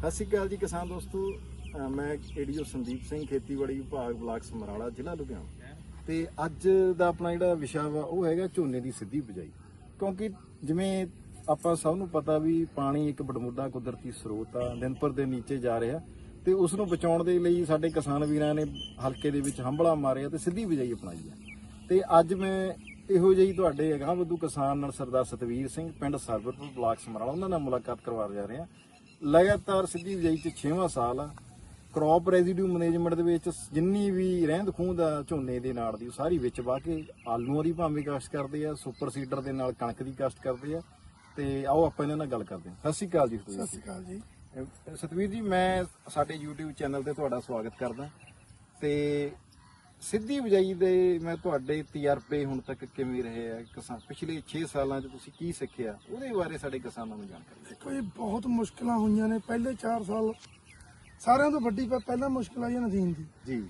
ਸਤਿ ਸ਼੍ਰੀ ਅਕਾਲ ਜੀ ਕਿਸਾਨ ਦੋਸਤੋ। ਅਹ ਮੈਂ ਏਡੀਓ ਸੰਦੀਪ ਸਿੰਘ, ਖੇਤੀਬਾੜੀ ਵਿਭਾਗ, ਬਲਾਕ ਸਮਰਾਲਾ, ਜ਼ਿਲ੍ਹਾ ਲੁਧਿਆਣਾ। ਤੇ ਅੱਜ ਦਾ ਆਪਣਾ ਜਿਹੜਾ ਵਿਸ਼ਾ ਵਾ, ਉਹ ਹੈਗਾ ਝੋਨੇ ਦੀ ਸਿੱਧੀ ਬਿਜਾਈ। ਕਿਉਂਕਿ ਜਿਵੇਂ ਆਪਾਂ ਸਭ ਨੂੰ ਪਤਾ ਵੀ ਪਾਣੀ ਇੱਕ ਬੜਮੁੱਦਾ ਕੁਦਰਤੀ ਸਰੋਤ ਆ, ਦਿਨ ਪਰ ਦਿਨ ਨੀਚੇ ਜਾ ਰਿਹਾ। ਤੇ ਉਸ ਨੂੰ ਬਚਾਉਣ ਦੇ ਲਈ ਸਾਡੇ ਕਿਸਾਨ ਵੀਰਾਂ ਨੇ ਹਲਕੇ ਦੇ ਵਿੱਚ ਹੰਬਲਾ ਮਾਰਿਆ ਤੇ ਸਿੱਧੀ ਬਿਜਾਈ ਅਪਣਾਈ ਆ। ਤੇ ਅੱਜ ਮੈਂ ਇਹੋ ਜਿਹੀ ਤੁਹਾਡੇ ਅਗਾਂਹ ਵਧੂ ਕਿਸਾਨ ਨਾਲ ਸਰਦਾਰ ਸਤਵੀਰ ਸਿੰਘ, ਪਿੰਡ ਸਰਬਤਪੁਰ ਬਲਾਕ ਸਮਰਾਲਾ, ਉਹਨਾਂ ਨਾਲ ਮੁਲਾਕਾਤ ਕਰਵਾ ਜਾ ਰਹੇ। ਹਾਂ ਲਗਾਤਾਰ ਸਿੱਧੀ ਬਿਜਾਈ ਚ 6ਵਾਂ ਸਾਲ ਆ। ਕ੍ਰੌਪ ਰੈਜ਼ੀਡਿਊ ਮੈਨੇਜਮੈਂਟ ਦੇ ਵਿੱਚ ਜਿੰਨੀ ਵੀ ਰਹਿੰਦ ਖੂੰਹਦ ਆ ਝੋਨੇ ਦੇ ਨਾੜ ਦੀ ਉਹ ਸਾਰੀ ਵਿੱਚ ਵਾ ਕੇ ਆਲੂਆਂ ਦੀ ਭਾਵੇਂ ਕਾਸ਼ਤ ਕਰਦੇ ਆ ਸੁਪਰ ਸੀਡਰ ਦੇ ਨਾਲ ਕਣਕ ਦੀ ਕਾਸ਼ਤ ਕਰਦੇ ਆ। ਤੇ ਆਓ ਆਪਾਂ ਇਹਨਾਂ ਨਾਲ ਗੱਲ ਕਰਦੇ ਹਾਂ। ਸਤਿ ਸ਼੍ਰੀ ਅਕਾਲ ਜੀ ਸਤਿ ਸ਼੍ਰੀ ਅਕਾਲ ਜੀ। ਸਤਵੀਰ ਜੀ ਮੈਂ ਸਾਡੇ YouTube ਚੈਨਲ ਤੇ ਤੁਹਾਡਾ ਸਵਾਗਤ ਕਰਦਾ। ਤੇ ਸਿੱਧੀ ਬਿਜਾਈ ਦੇ ਮੈਂ ਤੁਹਾਡੇ ਤਜਰਬੇ ਹੁਣ ਤੱਕ ਕਿਵੇਂ ਰਹੇ ਆ? ਕਿਸਾਨ ਪਿਛਲੇ 6 ਸਾਲਾਂ 'ਚ ਤੁਸੀਂ ਕੀ ਸਿੱਖਿਆ? ਉਹਦੇ ਬਾਰੇ ਸਾਡੇ ਕਿਸਾਨਾਂ ਨੂੰ ਜਾਣਕਾਰੀ। ਦੇਖੋ ਇਹ ਬਹੁਤ ਮੁਸ਼ਕਲਾਂ ਹੋਈਆਂ ਨੇ। ਪਹਿਲੇ 4 ਸਾਲ ਸਾਰਿਆਂ ਤੋਂ ਵੱਡੀ ਪਹਿਲਾਂ ਮੁਸ਼ਕਲ ਆਈ ਨਦੀਨ ਦੀ। ਜੀ।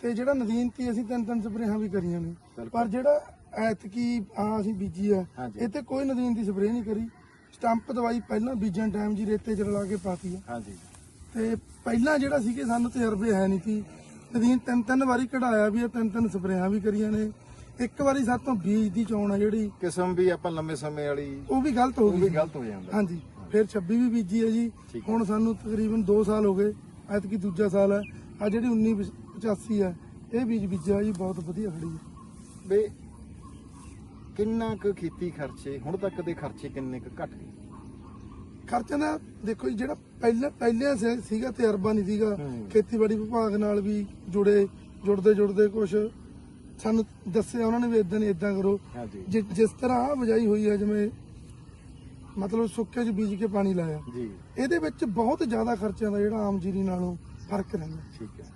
ਤੇ ਜਿਹੜਾ ਨਦੀਨ ਤੀ ਅਸੀਂ ਤਿੰਨ ਤਿੰਨ ਸਪਰੇਹਾਂ ਵੀ ਕਰੀਆਂ ਨੇ। ਪਰ ਜਿਹੜਾ ਐਤਕੀ ਆ ਅਸੀਂ ਬੀਜੀ ਆ। ਇਹ ਤੇ ਕੋਈ ਨਦੀਨ ਦੀ ਸਪਰੇਅ ਨਹੀਂ ਕਰੀ। ਸਟੰਪ ਦਵਾਈ ਪਹਿਲਾਂ ਬੀਜਣ ਟਾਈਮ ਜੀ ਰੇਤੇ 'ਚ ਰਲਾ ਕੇ ਪਾਤੀ ਆ। ਹਾਂਜੀ। ਤੇ ਪਹਿਲਾਂ ਜਿਹੜਾ ਸੀਗੇ ਸਾਨੂੰ ਤਜਰਬੇ ਹੈ ਨਹੀਂ ਸੀ। ਨਦੀਨ ਤਿੰਨ ਤਿੰਨ ਵਾਰੀ ਕਢਾਇਆ ਵੀ ਆ ਤਿੰਨ ਤਿੰਨ ਸਪਰੇਹਾਂ ਵੀ ਕਰੀਆਂ ਨੇ। ਇੱਕ ਵਾਰੀ ਸਾਤੋਂ ਬੀਜ ਦੀ ਚੋਣ ਆ ਜਿਹੜੀ। ਕਿਸਮ ਵੀ ਆਪਾਂ ਲੰਮੇ ਸਮੇਂ ਵਾਲੀ। ਉਹ ਵੀ ਗਲਤ ਹੋ ਉਹ ਗਈ ਵੀ। ਗਲਤ ਹੋ ਜਾਂਦਾ। ਹਾਂਜੀ ਫਿਰ 26 ਵੀ ਬੀਜੀ ਹੈ ਜੀ। ਠੀਕ ਹੁਣ ਸਾਨੂੰ ਤਕਰੀਬਨ 2 ਸਾਲ ਹੋ ਗਏ ਐਤਕੀ ਦੂਜਾ ਸਾਲ ਹੈ ਆ ਜਿਹੜੀ 1985 ਹੈ ਇਹ ਬੀਜ ਬੀਜਿਆ ਜੀ ਬਹੁਤ ਵਧੀਆ ਖੜੀ ਹੈ ਵੀ ਕਿੰਨਾ ਕੁ ਖੇਤੀ ਖਰਚੇ ਹੁਣ ਤੱਕ ਦੇ ਖਰਚੇ ਕਿੰਨੇ ਕੁ ਘਟ ਗਏ? ਖਰਚਾ ਨਾ ਦੇਖੋ ਜੀ ਜਿਹੜਾ ਪਹਿਲੇ ਪਹਿਲੇ ਸੀ- ਸੀਗਾ ਤਜਰਬਾ ਨਹੀਂ ਸੀਗਾ। ਖੇਤੀਬਾੜੀ ਵਿਭਾਗ ਨਾਲ ਵੀ ਜੁੜੇ ਜੁੜਦੇ ਜੁੜਦੇ ਕੁਝ ਸਾਨੂੰ ਦੱਸਿਆ ਉਹਨਾਂ ਨੇ ਵੀ ਇਦਾਂ ਨਹੀਂ ਇਦਾਂ ਕਰੋ। ਹਾਂਜੀ। ਜਿ- ਜਿਸ ਤਰ੍ਹਾਂ ਆ ਬਜਾਈ ਹੋਈ ਹੈ ਜਿਵੇਂ ਮਤਲਬ ਸੁੱਕੇ 'ਚ ਬੀਜ ਕੇ ਪਾਣੀ ਲਾਇਆ। ਜੀ। ਇਹਦੇ ਵਿੱਚ ਬਹੁਤ ਜ਼ਿਆਦਾ ਖਰਚਿਆਂ ਦਾ ਜਿਹੜਾ ਆਮ ਜੀਰੀ ਨਾਲੋਂ ਫ਼ਰਕ ਰਹਿੰਦਾ। ਠੀਕ ਹੈ।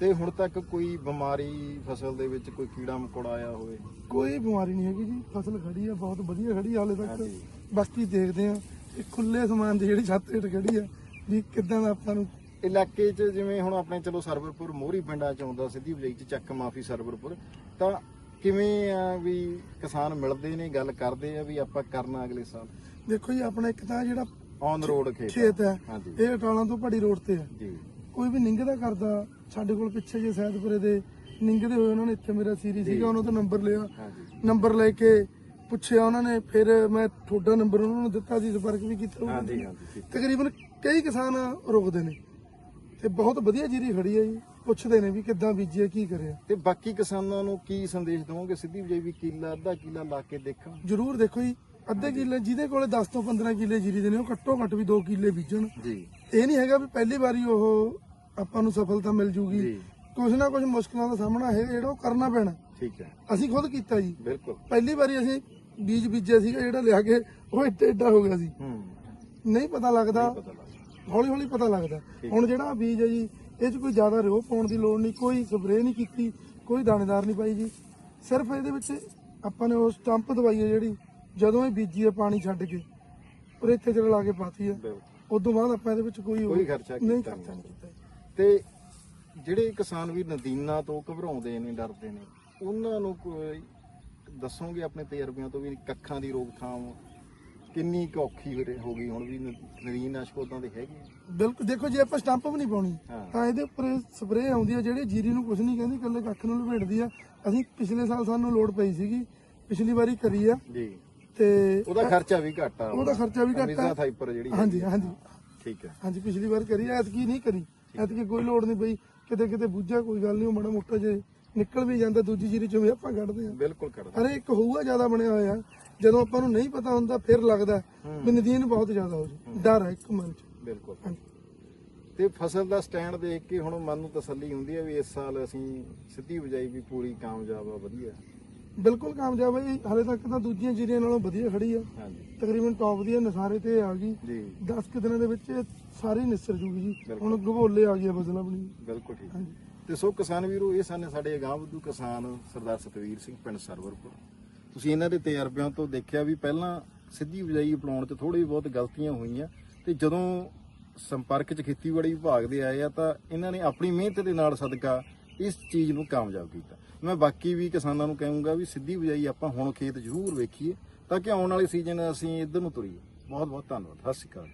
ਤੇ ਹੁਣ ਤੱਕ ਕੋਈ ਬਿਮਾਰੀ ਫਸਲ ਦੇ ਵਿੱਚ ਕੋਈ ਕੀੜਾ ਮਕੌੜਾ ਆਇਆ ਹੋਵੇ? ਕੋਈ ਬਿਮਾਰੀ ਨਹੀਂ ਹੈਗੀ ਜੀ। ਫਸਲ ਖੜੀ ਆ ਬਹੁਤ ਵਧੀਆ ਖੜੀ ਆ ਹਾਲੇ ਤੱਕ। ਹਾਂਜੀ। ਬਾਕੀ ਦੇਖਦੇ ਆ ਇਹ ਖੁੱਲੇ ਸਮਾਨ ਦੀ ਜਿਹੜੀ ਛੱਤ ਹੇਠ ਖੜੀ ਆ ਵੀ ਕਿੱਦਾਂ ਦਾ ਆਪਾਂ ਨੂੰ ਇਲਾਕੇ 'ਚ ਜਿਵੇਂ ਹੁਣ ਆਪਣੇ ਚਲੋ ਸਰਵਰਪੁਰ ਮੋਹਰੀ ਪਿੰਡਾਂ 'ਚ ਆਉਂਦਾ ਸਿੱਧੀ ਬਜਾਈ 'ਚ ਚੱਕ ਮਾਫੀ ਸਰਵਰਪੁਰ ਤਾਂ ਕਿਵੇਂ ਆ ਵੀ ਕਿਸਾਨ ਮਿਲਦੇ ਨੇ ਗੱਲ ਕਰਦੇ ਆ ਵੀ ਆਪਾਂ ਕਰਨਾ ਅਗਲੇ ਸਾਲ? ਦੇਖੋ ਜੀ ਆਪਣਾ ਇੱਕ ਤਾਂ ਜਿਹੜਾ ਔਨ ਰੋਡ ਖੇਤ ਖੇਤ ਹੈ ਹਾਂਜੀ। ਇਹ ਅਟਾਲਾਂ ਤੋਂ ਪੜੀ ਰੋਡ ਤੇ ਹੈ ਜੀ। ਕੋਈ ਵੀ ਨਿੰਗਦਾ ਕਰਦਾ ਸਾਡੇ ਕੋਲ ਪਿੱਛੇ ਜੇ ਸੈਦਪੁਰੇ ਦੇ ਨਿੰਗਦੇ ਹੋਏ ਉਹਨਾਂ ਨੇ ਇੱਥੇ ਮੇਰਾ ਸੀਰੀ ਸੀਗਾ ਉਹਨਾਂ ਤੋਂ ਨੰਬਰ ਲਿਆ। ਨੰਬਰ ਲੈ ਕੇ ਪੁੱਛਿਆ ਉਹਨਾਂ ਨੇ ਫਿਰ ਮੈਂ ਤੁਹਾਡਾ ਨੰਬਰ ਉਹਨਾਂ ਨੂੰ ਦਿੱਤਾ ਸੀ ਸੰਪਰਕ ਵੀ ਕੀਤਾ ਉਹਨਾਂ ਹਾਂਜੀ ਤਕਰੀਬਨ ਕਈ ਕਿਸਾਨ ਰੁਕਦੇ ਨੇ ਤੇ ਬਹੁਤ ਵਧੀਆ ਜੀਰੀ ਖੜੀ ਹੈ ਜੀ ਪੁੱਛਦੇ ਨੇ ਵੀ ਕਿੱਦਾਂ ਬੀਜਿਆ ਕੀ ਕਰਿਆ ਤੇ ਬਾਕੀ ਕਿਸਾਨਾਂ ਨੂੰ ਕੀ ਸੰਦੇਸ਼ ਦਵੋਗੇ? ਸਿੱਧੀ ਬਜਾਈ ਵੀ ਕਿੱਲਾ ਅੱਧਾ ਕਿੱਲਾ ਲਾ ਕੇ ਦੇਖਣ ਜਰੂਰ ਦੇਖੋ ਜੀ ਅੱਧੇ ਕਿੱਲੇ ਜਿਹਦੇ ਕੋਲੇ 10 ਤੋਂ 15 ਕਿੱਲੇ ਜੀਰੀ ਦੇ ਨੇ ਉਹ ਘੱਟੋ ਘੱਟ ਵੀ 2 ਕਿੱਲੇ ਬੀਜਣ। ਜੀ। ਇਹ ਨਹੀਂ ਹੈਗਾ ਵੀ ਪਹਿਲੀ ਵਾਰੀ ਉਹ ਆਪਾਂ ਨੂੰ ਸਫਲਤਾ ਮਿਲ ਜੂਗੀ। ਜੀ। ਕੁਝ ਨਾ ਕੁਝ ਮੁਸ਼ਕਲਾਂ ਦਾ ਸਾਹਮਣਾ ਹੈ ਜਿਹੜਾ ਉਹ ਕਰਨਾ ਪੈਣਾ। ਠੀਕ ਹੈ। ਅਸੀਂ ਖੁਦ ਕੀਤਾ ਜੀ। ਬਿਲਕੁਲ। ਪਹਿਲੀ ਵਾਰੀ ਅਸੀਂ ਬੀਜ ਬੀਜਿਆ ਸੀਗਾ ਜਿਹੜਾ ਲਿਆ ਕੇ ਉਹ ਇੱਡਾ ਇੱਡਾ ਹੋ ਗਿਆ ਸੀ। ਨਹੀਂ ਪਤਾ ਲੱਗਦਾ। ਹੌਲੀ ਹੌਲੀ ਪਤਾ ਲੱਗਦਾ। ਹੁਣ ਜਿਹੜਾ ਬੀਜ ਹੈ ਜੀ ਇਹ 'ਚ ਕੋਈ ਜ਼ਿਆਦਾ ਰਿਓ ਪਾਉਣ ਦੀ ਲੋੜ ਨਹੀਂ ਕੋਈ ਸਪਰੇਅ ਨਹੀਂ ਕੀਤੀ ਕੋਈ ਦਾਣੇਦਾਰ ਨਹੀਂ ਪਾਈ ਜੀ। ਸਿਰਫ ਇਹਦੇ ਵਿੱਚ ਆਪਾਂ ਨੇ ਉਹ ਸਟੰਪ ਦਵਾਈ ਹੈ ਜਿਹੜੀ ਜਦੋਂ ਇਹ ਬੀਜੀ ਹੈ ਪਾਣੀ ਛੱਡ ਕੇ ਔਰ ਇੱਥੇ ਚ ਲਾ ਕੇ ਪਾਤੀ ਹੈ। ਤੋਂ ਬਾਅਦ ਆਪਾਂ ਇਹਦੇ ਵਿੱਚ ਕੋਈ ਕੋਈ ਖਰਚਾ ਨਹੀਂ ਖਰਚਾ ਨਹੀਂ। ਕੀਤਾ। ਤੇ ਜਿਹੜੇ ਕਿਸਾਨ ਵੀ ਨਦੀਨਾਂ ਤੋਂ ਘਬਰਾਉਂਦੇ ਨੇ ਡਰਦੇ ਨੇ ਉਹਨਾਂ ਨੂੰ ਕੋਈ ਦੱਸੋਗੇ ਆਪਣੇ ਤਜਰਬਿਆਂ ਤੋਂ ਵੀ ਕੱਖਾਂ ਦੀ ਰੋਕਥਾਮ ਕਿੰਨੀ ਕੁ ਔਖੀ ਹੋ ਰਹੀ- ਹੋ ਗਈ ਹੁਣ ਵੀ ਨ- ਨਦੀਨ ਨਾਸ਼ਕ ਉਦਾਂ ਦੇ ਹੈਗੇ ਆ? ਬਿਲਕੁਲ ਦੇਖੋ ਜੇ ਆਪਾਂ ਸਟੰਪ ਵੀ ਨਹੀਂ ਪਾਉਣੀ ਹਾਂ। ਤਾਂ ਇਹਦੇ ਉੱਪਰ ਸਪਰੇਅ ਆਉਂਦੀ ਹੈ ਜਿਹੜੀ ਜੀਰੀ ਨੂੰ ਕੁਝ ਨਹੀਂ ਕਹਿੰਦੀ ਇਕੱਲੇ ਕੱਖ ਨੂੰ ਲਪੇਟਦੀ ਆ ਅਸੀਂ ਪਿਛਲੇ ਸਾਲ ਸਾਨੂੰ ਲੋਡ ਪਈ ਸੀਗੀ ਪਿਛਲੀ ਵਾਰੀ ਕਰੀ ਆ ਜੀ ਤੇ ਉਹਦਾ ਖਰਚਾ ਵੀ ਘੱਟ ਆ ਉਹਦਾ ਖਰਚਾ ਵੀ ਘੱਟ ਆ। ਅਮੀਜ਼ਾ ਥਾਈਪਰ ਜਿਹੜੀ ਹਾਂਜੀ ਹੈਗੀ ਆ। ਹਾਂਜੀ ਠੀਕ ਹੈ ਹਾਂਜੀ ਪਿਛਲੀ ਵਾਰ ਕਰੀ ਐਤਕੀ ਨਹੀਂ ਕਰੀ ਐਤਕੀ ਕੋਈ ਲੋੜ ਨਹੀਂ ਪਈ ਕਿਤੇ ਕਿਤੇ ਬੁੱਝਿਆ ਕੋਈ ਗੱਲ ਨਹੀਂ ਉਹ ਮਾੜਾ ਮੋਟਾ ਜੇ ਨਿਕਲ ਵੀ ਜਾਂਦਾ ਦੂਜੀ ਜੀਰੀ ਚੋਂ ਵੀ ਆਪਾਂ ਕੱਢਦੇ ਆ ਬਿਲਕੁਲ ਕਰਦਾ ਅਰੇ ਇੱਕ ਹੋਊਗਾ ਜ਼ਿਆਦਾ ਬਣਿਆ ਹੋਇਆ। ਜਦੋਂ ਆਪਾਂ ਨੂੰ ਨਹੀਂ ਪਤਾ ਹੁੰਦਾ ਫਿਰ ਲੱਗਦਾ ਵੀ ਨਦੀਨ ਬਹੁਤ ਜ਼ਿਆਦਾ ਹੋ ਜੀ ਡਰ ਹੈ ਇੱਕ ਮਨ ਚ। ਬਿਲਕੁਲ। ਤੇ ਫਸਲ ਦਾ ਸਟੈਂਡ ਦੇਖ ਕੇ ਹੁਣ ਮਨ ਨੂੰ ਤਸੱਲੀ ਹੁੰਦੀ ਹੈ ਵੀ ਇਸ ਸਾਲ ਅਸੀਂ ਸਿੱਧੀ ਬਜਾਈ ਵੀ ਪੂਰੀ ਕਾਮਯਾਬ ਆ ਵਧੀਆ। ਬਿਲਕੁਲ ਕਾਮਯਾਬ ਹੈ ਹਲੇ ਤੱਕ ਤਾਂ ਦੂਜੀਆਂ ਜੀਰੀਆਂ ਨਾਲੋਂ ਵਧੀਆ ਖੜੀ ਆ। ਹਾਂਜੀ। ਤਕਰੀਬਨ ਟੌਪ ਦੀ ਨਸਾਰੇ ਤੇ ਆ ਗਈ। ਜੀ। 10 ਕੁ ਦਿਨਾਂ ਦੇ ਵਿੱਚ ਸਾਰੀ ਨਿਸਰ ਜੂਗੀ ਜੀ। ਹੁਣ ਗਭੋਲੇ ਆ ਗਿਆ ਫਸਲ ਆਪਣੀ। ਬਿਲਕੁਲ ਠੀਕ। ਹਾਂਜੀ। ਤੇ ਸੋ ਕਿਸਾਨ ਵੀਰੋ, ਇਹ ਸਨ ਸਾਡੇ ਅਗਾਂਹ ਵਧੂ ਕਿਸਾਨ ਸਰਦਾਰ ਸਤਵੀਰ ਸਿੰਘ ਪਿੰਡ ਸਰਵਰਪੁਰ। ਤੁਸੀਂ ਇਹਨਾਂ ਦੇ ਤਜਰਬਿਆਂ ਤੋਂ ਦੇਖਿਆ ਵੀ ਪਹਿਲਾਂ ਸਿੱਧੀ ਬਿਜਾਈ ਅਪਣਾਉਣ 'ਚ ਥੋੜੀ ਬਹੁਤ ਗਲਤੀਆਂ ਹੋਈਆਂ ਤੇ ਜਦੋਂ ਸੰਪਰਕ 'ਚ ਖੇਤੀਬਾੜੀ ਵਿਭਾਗ ਦੇ ਆਏ ਆ ਤਾਂ ਇਹਨਾਂ ਨੇ ਆਪਣੀ ਮਿਹਨਤ ਦੇ ਨਾਲ ਸਦਕਾ ਇਸ ਚੀਜ਼ ਨੂੰ ਕਾਮਯਾਬ ਕੀਤਾ। ਮੈਂ ਬਾਕੀ ਵੀ ਕਿਸਾਨਾਂ ਨੂੰ ਕਹੂੰਗਾ ਵੀ ਸਿੱਧੀ ਬਿਜਾਈ ਆਪਾਂ ਹੁਣ ਖੇਤ ਜ਼ਰੂਰ ਵੇਖੀਏ ਤਾਂ ਕਿ ਆਉਣ ਵਾਲੇ ਸੀਜ਼ਨ ਅਸੀਂ ਇੱਧਰ ਨੂੰ ਤੁਰੀਏ। ਬਹੁਤ ਬਹੁਤ ਧੰਨਵਾਦ। ਸਤਿ ਸ਼੍ਰੀ ਅਕਾਲ